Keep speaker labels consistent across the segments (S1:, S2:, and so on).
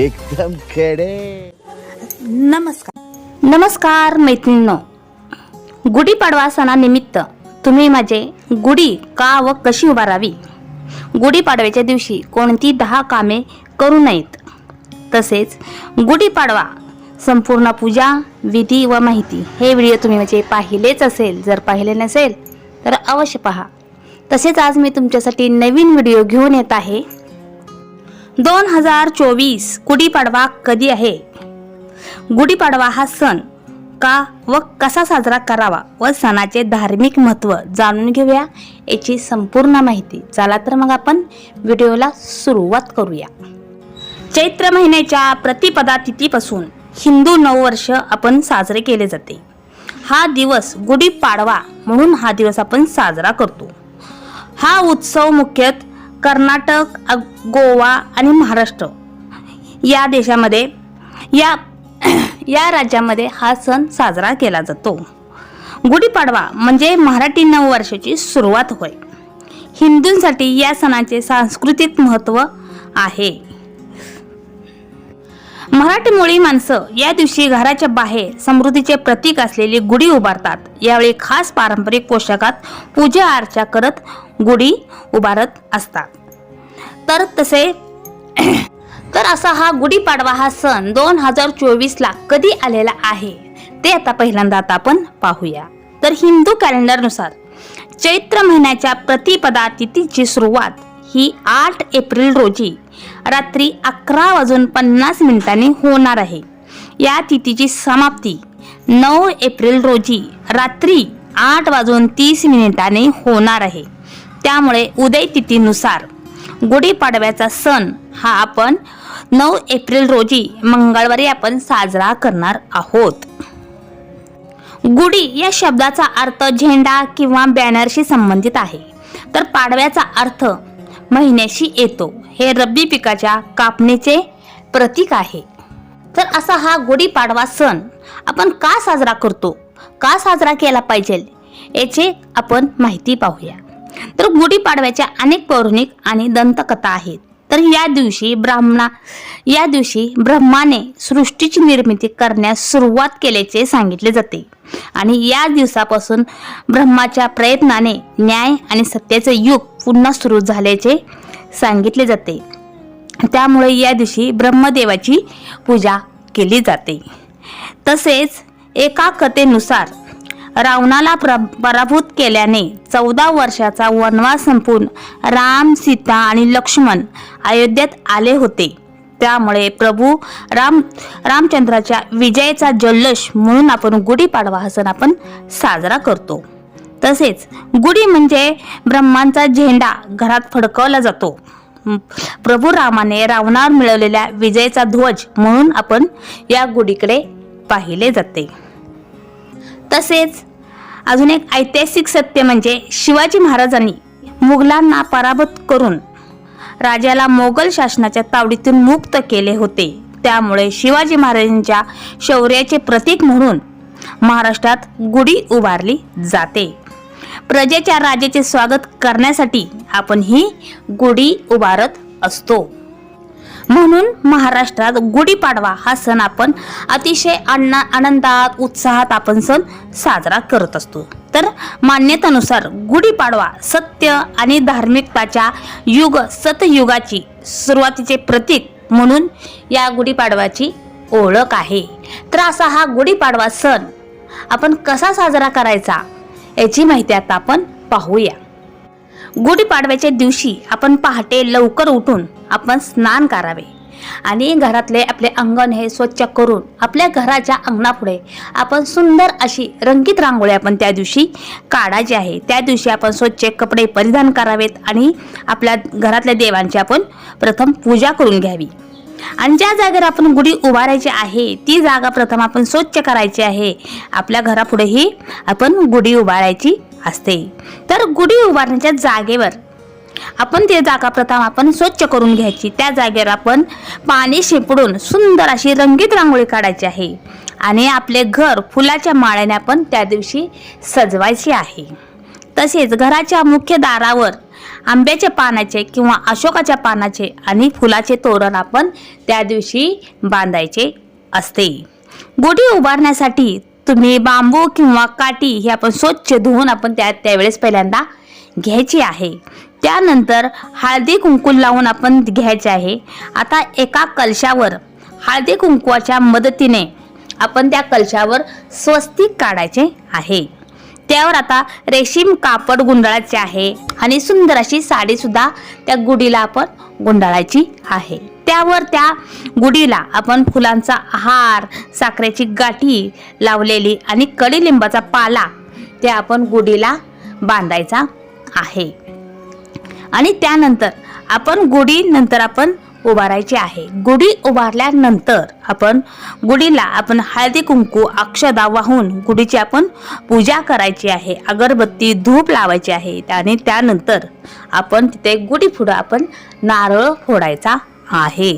S1: एकदम खेडे.
S2: नमस्कार. नमस्कार मैत्रिणींनो. गुढीपाडवा सणानिमित्त तुम्ही माझे गुढी का व कशी उभारावी? गुढीपाडव्याच्या दिवशी कोणती दहा कामे करू नयेत? तसेच गुढीपाडवा संपूर्ण पूजा विधी व माहिती हे व्हिडिओ तुम्ही म्हणजे पाहिलेच असेल. जर पाहिले नसेल तर अवश्य पहा. तसेच आज मी तुमच्यासाठी नवीन व्हिडिओ घेऊन येत आहे. दोन हजार चोवीस गुढीपाडवा कधी आहे? गुढीपाडवा हा सण का व कसा साजरा करावा व सणाचे धार्मिक महत्त्व जाणून घेऊया याची संपूर्ण माहिती. चला तर मग आपण व्हिडिओला सुरुवात करूया. चैत्र महिन्याच्या प्रतिपदा तिथीपासून हिंदू नववर्ष आपण साजरे केले जाते. हा दिवस गुढीपाडवा म्हणून हा दिवस आपण साजरा करतो. हा उत्सव मुख्यतः कर्नाटक अग- गोवा आणि महाराष्ट्र. या देशामध्ये या या राज्यामध्ये हा सण साजरा केला जातो. गुढीपाडवा म्हणजे मराठी नववर्षाची सुरुवात होय. हिंदूंसाठी या सणाचे सांस्कृतिक महत्त्व आहे. मराठी मुळी माणसं या दिवशी घराच्या बाहेर समृद्धीचे प्रतीक असलेली गुढी उभारतात. यावेळी खास पारंपरिक पोशाखात पूजा अर्चा करत गुढी उभारत असतात. तर तसे तर असा हा गुढीपाडवा हा सण दोन हजार चोवीसला कधी आलेला आहे ते आता पहिल्यांदा आता आपण पाहूया. तर हिंदू कॅलेंडरनुसार चैत्र महिन्याच्या प्रतिपदा तिथीची सुरुवात ही आठ एप्रिल रोजी रात्री अकरा वाजून पन्नास मिनिटांनी होणार आहे. या तिथीची समाप्ती नऊ एप्रिल रोजी रात्री आठ वाजून तीस मिनिटांनी होणार आहे. त्यामुळे उदय तिथीनुसार गुढीपाडव्याचा सण हा आपण नऊ एप्रिल रोजी मंगळवारी आपण साजरा करणार आहोत. गुढी या शब्दाचा अर्थ झेंडा किंवा बॅनरशी संबंधित आहे. तर पाडव्याचा अर्थ महिन्याशी येतो. हे रब्बी पिकाच्या कापणीचे प्रतीक आहे. तर असा हा गुढीपाडवा सण आपण का साजरा करतो? का साजरा केला पाहिजे? याचे आपण माहिती पाहूया. तर गुढीपाडव्याच्या अनेक पौराणिक आणि दंतकथा आहेत. तर या दिवशी ब्राह्मणा या दिवशी ब्रह्माने सृष्टीची निर्मिती करण्यास सुरुवात केल्याचे सांगितले जाते. आणि या दिवसापासून ब्रह्माच्या प्रयत्नाने न्याय आणि सत्याचे युग पुन्हा सुरू झाल्याचे सांगितले जाते. त्यामुळे या दिवशी ब्रह्मदेवाची पूजा केली जाते. तसेच एका कथेनुसार रावणाला प्र पराभूत केल्याने चौदा वर्षाचा वनवास संपून राम सीता आणि लक्ष्मण अयोध्येत आले होते. त्यामुळे प्रभू राम रामचंद्राच्या विजयाचा जल्लोष म्हणून आपण गुढीपाडवा हा सण आपण साजरा करतो. तसेच गुढी म्हणजे ब्रह्मांचा झेंडा घरात फडकवला जातो. प्रभू रामाने रावणावर मिळवलेल्या विजयाचा ध्वज म्हणून आपण या गुढीकडे पाहिले जाते. तसेच अजून एक ऐतिहासिक सत्य म्हणजे शिवाजी महाराजांनी मुघलांना पराभूत करून राजाला मोगल शासनाच्या तावडीतून मुक्त केले होते. त्यामुळे शिवाजी महाराजांच्या शौर्याचे प्रतीक म्हणून महाराष्ट्रात गुढी उभारली जाते. प्रजेच्या राजाचे स्वागत करण्यासाठी आपण ही गुढी उभारत असतो. म्हणून महाराष्ट्रात गुढीपाडवा हा सण आपण अतिशय अन्ना आनंदात उत्साहात आपण सण साजरा करत असतो. तर मान्यतेनुसार गुढीपाडवा सत्य आणि धार्मिकताच्या युग सतयुगाची सुरुवातीचे प्रतीक म्हणून या गुढीपाडवाची ओळख आहे. तर असा हा गुढीपाडवा सण आपण कसा साजरा करायचा याची माहिती आता आपण पाहूया. गुढीपाडव्याच्या दिवशी आपण पहाटे लवकर उठून आपण स्नान करावे. आणि घरातले आपले अंगण हे स्वच्छ करून आपल्या घराच्या अंगणापुढे आपण सुंदर अशी रंगीत रांगोळी आपण त्या दिवशी काढायची आहे. त्या दिवशी आपण स्वच्छ कपडे परिधान करावेत आणि आपल्या घरातल्या देवांची आपण प्रथम पूजा करून घ्यावी. आणि ज्या जागेवर आपण गुढी उभारायची आहे ती जागा प्रथम आपण स्वच्छ करायची आहे. आपल्या घरापुढेही आपण गुढी उभारायची असते. तर गुढी उभारण्याच्या जागेवर आपण ते जागा प्रथम आपण स्वच्छ करून घ्यायची. त्या जागेवर आपण पाणी शिंपडून सुंदर अशी रंगीत रांगोळी काढायची आहे. आणि आपले घर फुलाच्या माळ्याने आपण त्या दिवशी सजवायचे आहे. तसेच घराच्या मुख्य दारावर आंब्याच्या पानाचे किंवा अशोकाच्या पानाचे आणि फुलाचे तोरण आपण त्या दिवशी बांधायचे असते. गुढी उभारण्यासाठी तुम्ही बांबू किंवा काठी हे आपण स्वच्छ धुवून आपण त्या त्यावेळेस पहिल्यांदा घ्यायची आहे. त्यानंतर हळदी कुंकू लावून आपण घ्यायचे आहे. आता एका कलशावर हळदी कुंकवाच्या मदतीने आपण त्या कलशावर स्वस्तिक काढायचे आहे. त्यावर आता रेशीम कापड गुंडाळायचे आहे आणि सुंदर अशी साडीसुद्धा त्या गुढीला आपण गुंडाळायची आहे. त्यावर त्या गुढीला आपण फुलांचा हार साखरेची गाठी लावलेली आणि कडीलिंबाचा पाला ते आपण गुढीला बांधायचा आहे. आणि त्यानंतर आपण गुढी नंतर आपण उभारायची आहे. गुढी उभारल्यानंतर आपण गुढीला आपण हळदी कुंकू अक्षदा वाहून गुढीची आपण पूजा करायची आहे. अगरबत्ती धूप लावायची आहे. आणि त्यानंतर आपण तिथे गुढी पुढं आपण नारळ फोडायचा आहे.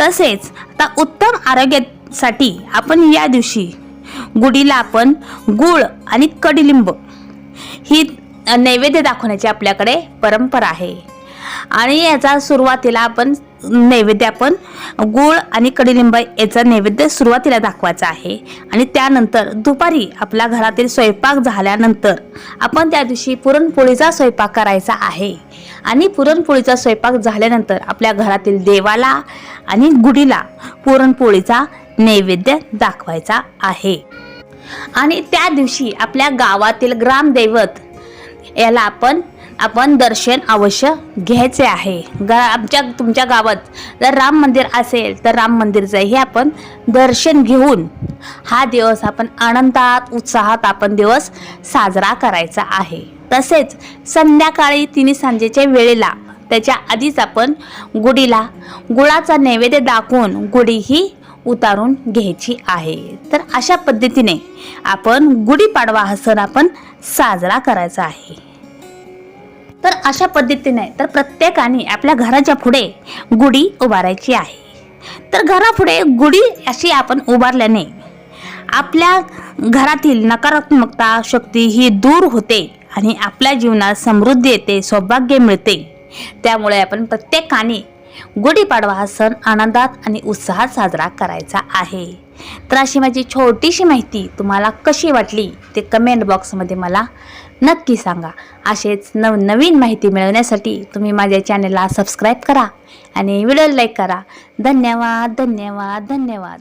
S2: तसेच आता उत्तम आरोग्यासाठी आपण या दिवशी गुढीला आपण गुळ आणि कडुलिंब ही नैवेद्य दाखवण्याची आपल्याकडे परंपरा आहे. आणि याचा सुरुवातीला आपण नैवेद्य आपण गूळ आणि कडुलिंब याचा नैवेद्य सुरुवातीला दाखवायचा आहे. आणि त्यानंतर दुपारी आपल्या घरातील स्वयंपाक झाल्यानंतर आपण त्या दिवशी पुरणपोळीचा स्वयंपाक करायचा आहे. आणि पुरणपोळीचा स्वयंपाक झाल्यानंतर आपल्या घरातील देवाला आणि गुढीला पुरणपोळीचा नैवेद्य दाखवायचा आहे. आणि त्या दिवशी आपल्या गावातील ग्रामदैवत याला आपण आपण दर्शन अवश्य घ्यायचे आहे. ग आमच्या तुमच्या गावात जर राम मंदिर असेल तर राम मंदिरचंही आपण दर्शन घेऊन हा दिवस आपण आनंदात उत्साहात आपण दिवस साजरा करायचा आहे. तसेच संध्याकाळी तिने सांजेच्या वेळेला त्याच्या आधीच आपण गुढीला गुळाचा नैवेद्य दाखवून गुढी ही उतारून घ्यायची आहे. तर अशा पद्धतीने आपण गुढीपाडवा हा सण आपण साजरा करायचा आहे. तर अशा पद्धतीने तर प्रत्येकाने आपल्या घराच्या पुढे गुढी उभारायची आहे. तर घरापुढे गुढी अशी आपण उभारल्याने आपल्या घरातील नकारात्मकता शक्ती ही दूर होते आणि आपल्या जीवनात समृद्धी येते सौभाग्य मिळते. त्यामुळे आपण प्रत्येकाने गुढीपाडवा हा सण आनंदात आणि उत्साहात साजरा करायचा आहे. तर अशी माझी छोटीशी माहिती तुम्हाला कशी वाटली ते कमेंट बॉक्समध्ये मला नक्की सांगा. असेच नवनवीन माहिती मिळवण्यासाठी तुम्ही माझ्या चॅनलला सबस्क्राईब करा आणि व्हिडिओ लाईक करा. धन्यवाद धन्यवाद धन्यवाद.